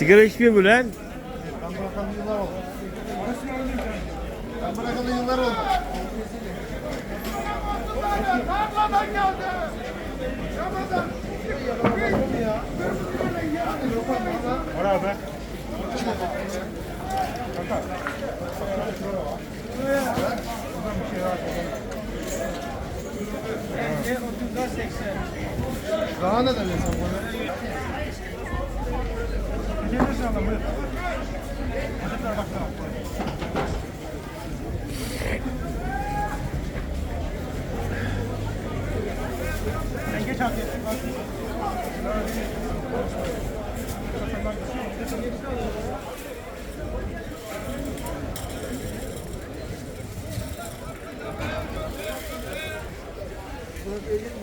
Sigara içmiyor mu lan? Ben bırakalı yıllar oldu. Ben bırakalı yıllar oldu. Beraber. Daha ne demek sen bana? Gelirsin adam. Poşetler bak. Sen geç abi. Takip et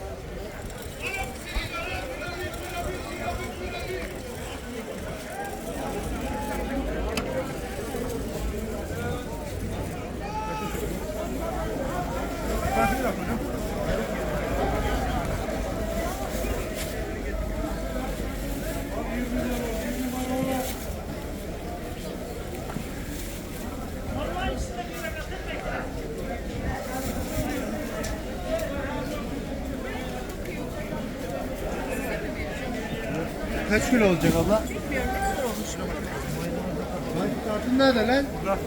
Kaç kilo olacak abla? Takip kartın nerede lan? Burada.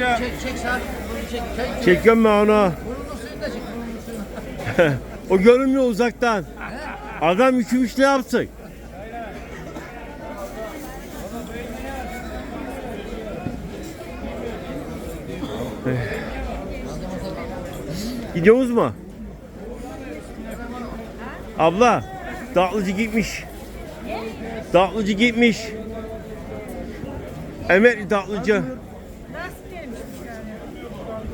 Hocam çek çek saat. Çek çek. Çekiyorum ben onu. O görünmüyor uzaktan. Adam üşümüş ne yapsın? Gidiyoruz mu? Abla, tatlıcı gitmiş. Tatlıcı gitmiş. Emekli tatlıcı.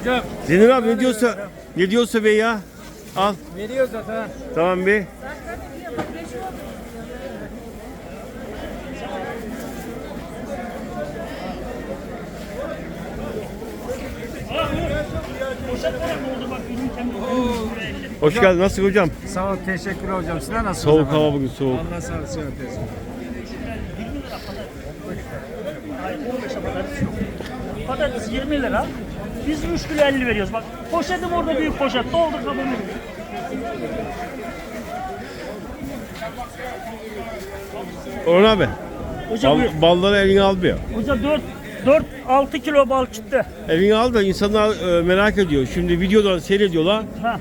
Hocam Zeynep abi ne diyorsa ne diyorsa be ya. Al. veriyor zaten. Tamam be. Hoş geldin. Nasıl hocam? Sağ ol, teşekkür hocam. Sizler nasılsınız Soğuk efendim? hava bugün soğuk. Allah sağ olsun. teyze. Patates 20 lira. Biz 3 kilo 50 veriyoruz. Bak poşetim orada büyük poşet. Doldur kabını. Orhan abi. Hoca buyur. Bal, balları eline almıyor. Hoca 4 4 6 kilo bal çıktı. Eline al da insanlar e, merak ediyor. Şimdi videoda seyrediyorlar. Ha.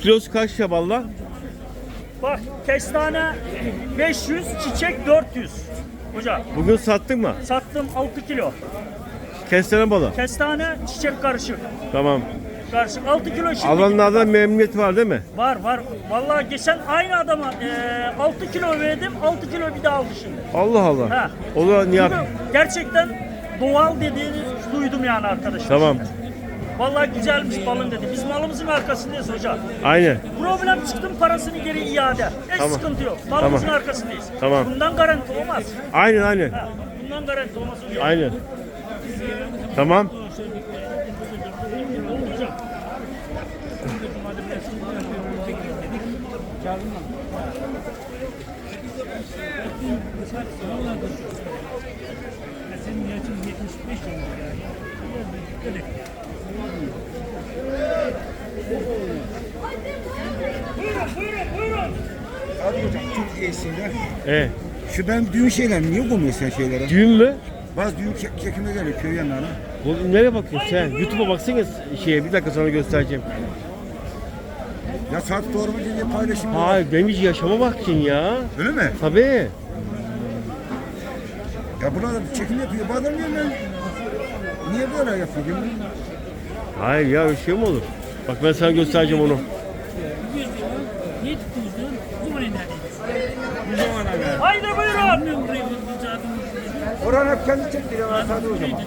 Kilosu kaç ya balla? Bak kestane 500, çiçek 400. Hoca Bugün sattın mı? sattım 6 kilo. Kestane balı. Kestane çiçek karışık. Tamam. Karışık 6 kilo şimdi. Alanlardan memnuniyet var değil mi? Var var. Vallahi geçen aynı adama e, 6 kilo verdim. 6 kilo bir daha aldı şimdi. Allah Allah. Ha. O da niye? Çünkü gerçekten doğal dediğini duydum yani arkadaşlar. Tamam. Vallahi güzelmiş balın dedi. Biz malımızın arkasındayız hocam. Aynen. Problem çıktım parasını geri iade. Hiç Tamam. sıkıntı yok. Malımızın Tamam. arkasındayız. Tamam. Bundan garanti olmaz. Aynen aynen. Ha, bundan garanti olmaz hocam. Aynen. Tamam. Senin yaşın 75 olmuş yani. Dikkat et. Buyurun, buyurun, buyurun. Hadi hocam çok iyisin de. E, Şu ben düğün şeyler niye koymuyorsun sen şeylere? düğün mü? Bazı düğün çek- çekime geliyor köy yanlarına. Bu, nereye bakıyorsun sen? YouTube'a baksana şeye bir dakika sana göstereceğim. Ya saat doğru mu diye paylaşım. Hayır benim hiç yaşama bak ya. Öyle mi? Tabii. Ya buna da çekim yapıyor. Badırmıyorum ben. Niye böyle yapıyor? Hayır ya öyle şey mi olur? Bak ben sana göstereceğim onu. Haydi buyurun. Orhan hep kendi çekti ya. Hadi o zaman.